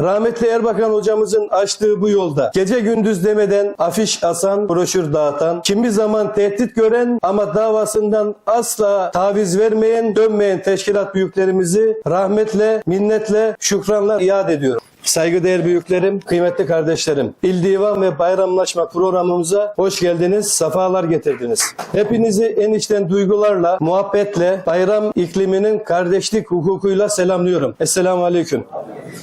Rahmetli Erbakan hocamızın açtığı bu yolda gece gündüz demeden afiş asan, broşür dağıtan, kimi zaman tehdit gören ama davasından asla taviz vermeyen, dönmeyen teşkilat büyüklerimizi rahmetle, minnetle, şükranla iade ediyorum. Saygıdeğer büyüklerim, kıymetli kardeşlerim, İl Divan ve Bayramlaşma programımıza hoş geldiniz, safalar getirdiniz. Hepinizi en içten duygularla, muhabbetle, bayram ikliminin kardeşlik hukukuyla selamlıyorum. Esselamu Aleyküm.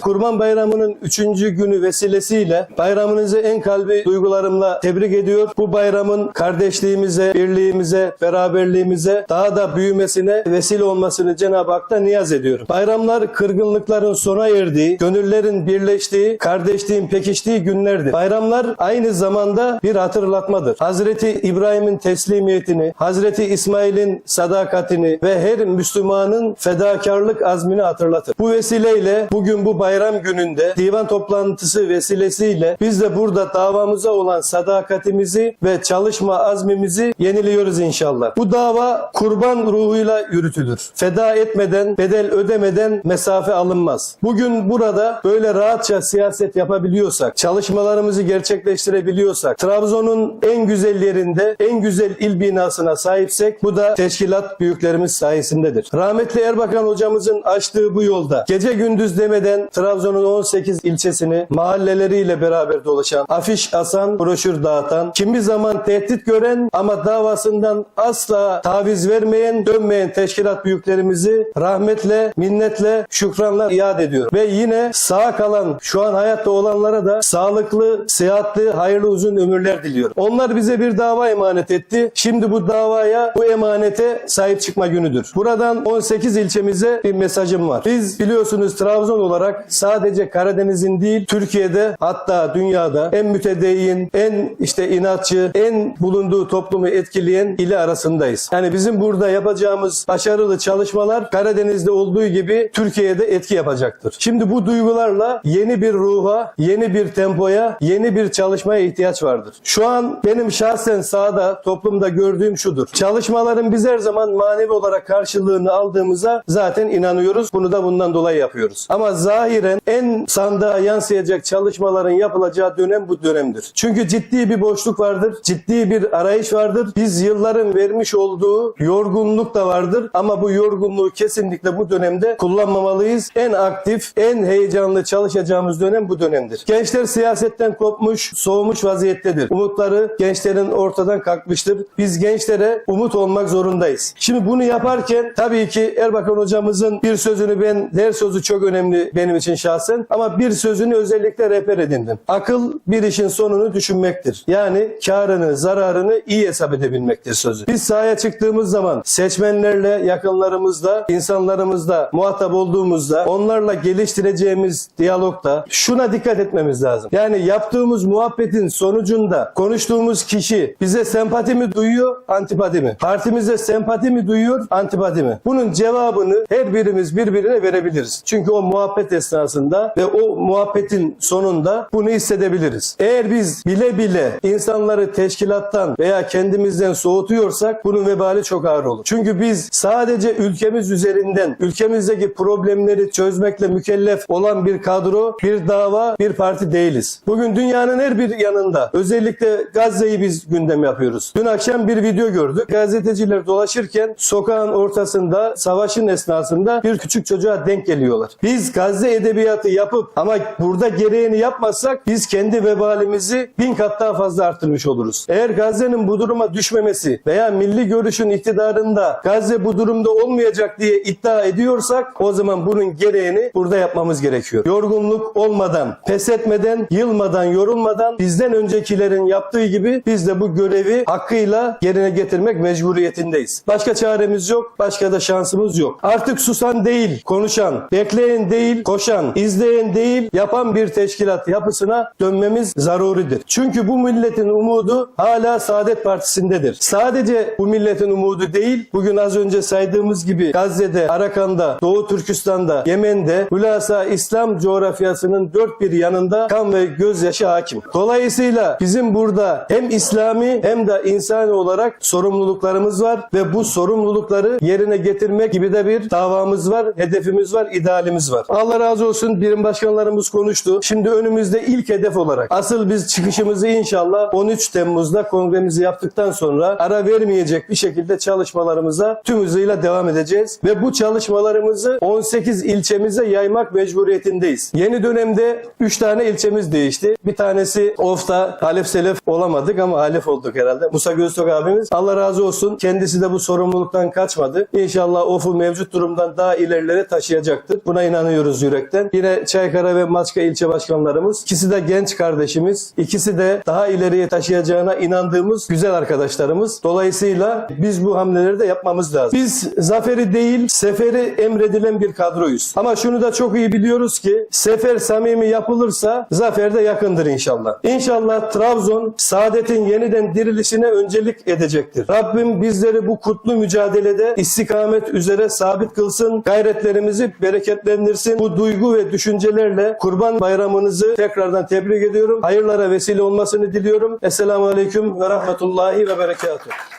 Kurban Bayramı'nın üçüncü günü vesilesiyle bayramınızı en kalbi duygularımla tebrik ediyor. Bu bayramın kardeşliğimize, birliğimize, beraberliğimize daha da büyümesine vesile olmasını Cenab-ı Hak'ta niyaz ediyorum. Bayramlar kırgınlıkların sona erdiği, gönüllerin birleştiği, kardeşliğin pekiştiği günlerdir. Bayramlar aynı zamanda bir hatırlatmadır. Hazreti İbrahim'in teslimiyetini, Hazreti İsmail'in sadakatini ve her Müslümanın fedakarlık azmini hatırlatır. Bu vesileyle bugün bu bayram gününde divan toplantısı vesilesiyle biz de burada davamıza olan sadakatimizi ve çalışma azmimizi yeniliyoruz inşallah. Bu dava kurban ruhuyla yürütülür. Feda etmeden, bedel ödemeden mesafe alınmaz. Bugün burada böyle rahatça siyaset yapabiliyorsak, çalışmalarımızı gerçekleştirebiliyorsak, Trabzon'un en güzel yerinde, en güzel il binasına sahipsek bu da teşkilat büyüklerimiz sayesindedir. Rahmetli Erbakan hocamızın açtığı bu yolda gece gündüz demeden Trabzon'un 18 ilçesini mahalleleriyle beraber dolaşan, afiş asan, broşür dağıtan, kimi zaman tehdit gören ama davasından asla taviz vermeyen, dönmeyen teşkilat büyüklerimizi rahmetle, minnetle, şükranla iade ediyorum. Ve yine sağ kalan, şu an hayatta olanlara da sağlıklı, sıhhatli, hayırlı uzun ömürler diliyorum. Onlar bize bir dava emanet etti. Şimdi bu davaya, bu emanete sahip çıkma günüdür. Buradan 18 ilçemize bir mesajım var. Biz biliyorsunuz Trabzon olarak sadece Karadeniz'in değil, Türkiye'de hatta dünyada en mütedeyyin, en işte inatçı, en bulunduğu toplumu etkileyen ili arasındayız. Yani bizim burada yapacağımız başarılı çalışmalar Karadeniz'de olduğu gibi Türkiye'de etki yapacaktır. Şimdi bu duygularla yeni bir ruha, yeni bir tempoya, yeni bir çalışmaya ihtiyaç vardır. Şu an benim şahsen sahada, toplumda gördüğüm şudur. Çalışmaların biz her zaman manevi olarak karşılığını aldığımıza zaten inanıyoruz. Bunu da bundan dolayı yapıyoruz. Ama zahiren en sandığa yansıyacak çalışmaların yapılacağı dönem bu dönemdir. Çünkü ciddi bir boşluk vardır, ciddi bir arayış vardır. Biz yılların vermiş olduğu yorgunluk da vardır ama bu yorgunluğu kesinlikle bu dönemde kullanmamalıyız. En aktif, en heyecanlı çalışacağımız dönem bu dönemdir. Gençler siyasetten kopmuş, soğumuş vaziyettedir. Umutları gençlerin ortadan kalkmıştır. Biz gençlere umut olmak zorundayız. Şimdi bunu yaparken tabii ki Erbakan hocamızın bir sözünü ben, her sözü çok önemli benim için şahsen ama bir sözünü özellikle rehber edindim. Akıl bir işin sonunu düşünmektir. Yani karını, zararını iyi hesap edebilmektir sözü. Biz sahaya çıktığımız zaman seçmenlerle, yakınlarımızla, insanlarımızla muhatap olduğumuzda onlarla geliştireceğimiz diyalogda şuna dikkat etmemiz lazım. Yani yaptığımız muhabbetin sonucunda konuştuğumuz kişi bize sempati mi duyuyor, antipati mi? Partimize sempati mi duyuyor, antipati mi? Bunun cevabını her birimiz birbirine verebiliriz. Çünkü o muhabbet esnasında ve o muhabbetin sonunda bunu hissedebiliriz. Eğer biz bile bile insanları teşkilattan veya kendimizden soğutuyorsak bunun vebali çok ağır olur. Çünkü biz sadece ülkemiz üzerinden ülkemizdeki problemleri çözmekle mükellef olan bir kadro, bir dava, bir parti değiliz. Bugün dünyanın her bir yanında özellikle Gazze'yi biz gündem yapıyoruz. Dün akşam bir video gördük. Gazeteciler dolaşırken sokağın ortasında savaşın esnasında bir küçük çocuğa denk geliyorlar. Biz Gazze edebiyatı yapıp ama burada gereğini yapmazsak biz kendi vebalimizi bin kat daha fazla arttırmış oluruz. Eğer Gazze'nin bu duruma düşmemesi veya milli görüşün iktidarında Gazze bu durumda olmayacak diye iddia ediyorsak o zaman bunun gereğini burada yapmamız gerekiyor. Yorgunluk olmadan, pes etmeden, yılmadan, yorulmadan bizden öncekilerin yaptığı gibi biz de bu görevi hakkıyla yerine getirmek mecburiyetindeyiz. Başka çaremiz yok, başka da şansımız yok. Artık susan değil, konuşan, bekleyen değil, koşan, izleyen değil, yapan bir teşkilat yapısına dönmemiz zaruridir. Çünkü bu milletin umudu hala Saadet Partisi'ndedir. Sadece bu milletin umudu değil, bugün az önce saydığımız gibi Gazze'de, Arakan'da, Doğu Türkistan'da, Yemen'de, hülasa İslam coğrafyasının dört bir yanında kan ve gözyaşı hakim. Dolayısıyla bizim burada hem İslami hem de insani olarak sorumluluklarımız var ve bu sorumlulukları yerine getirmek gibi de bir davamız var, hedefimiz var, idealimiz var. Allah razı razı olsun birim başkanlarımız konuştu. Şimdi önümüzde ilk hedef olarak asıl biz çıkışımızı inşallah 13 Temmuz'da kongremizi yaptıktan sonra ara vermeyecek bir şekilde çalışmalarımıza tüm hızıyla devam edeceğiz. Ve bu çalışmalarımızı 18 ilçemize yaymak mecburiyetindeyiz. Yeni dönemde 3 tane ilçemiz değişti. Bir tanesi Of'ta Halef Selef olamadık ama Halef olduk herhalde. Musa Göztok abimiz Allah razı olsun kendisi de bu sorumluluktan kaçmadı. İnşallah Of'u mevcut durumdan daha ilerilere taşıyacaktır. Buna inanıyoruz yürekten. Yine Çaykara ve Maçka ilçe başkanlarımız. İkisi de genç kardeşimiz. İkisi de daha ileriye taşıyacağına inandığımız güzel arkadaşlarımız. Dolayısıyla biz bu hamleleri de yapmamız lazım. Biz zaferi değil, seferi emredilen bir kadroyuz. Ama şunu da çok iyi biliyoruz ki sefer samimi yapılırsa zafer de yakındır inşallah. İnşallah Trabzon saadetin yeniden dirilişine öncelik edecektir. Rabbim bizleri bu kutlu mücadelede istikamet üzere sabit kılsın, gayretlerimizi bereketlendirsin. Bu duygu ve düşüncelerle Kurban Bayramınızı tekrardan tebrik ediyorum. Hayırlara vesile olmasını diliyorum. Esselamu Aleyküm ve Rahmetullahi ve Berekatuhu.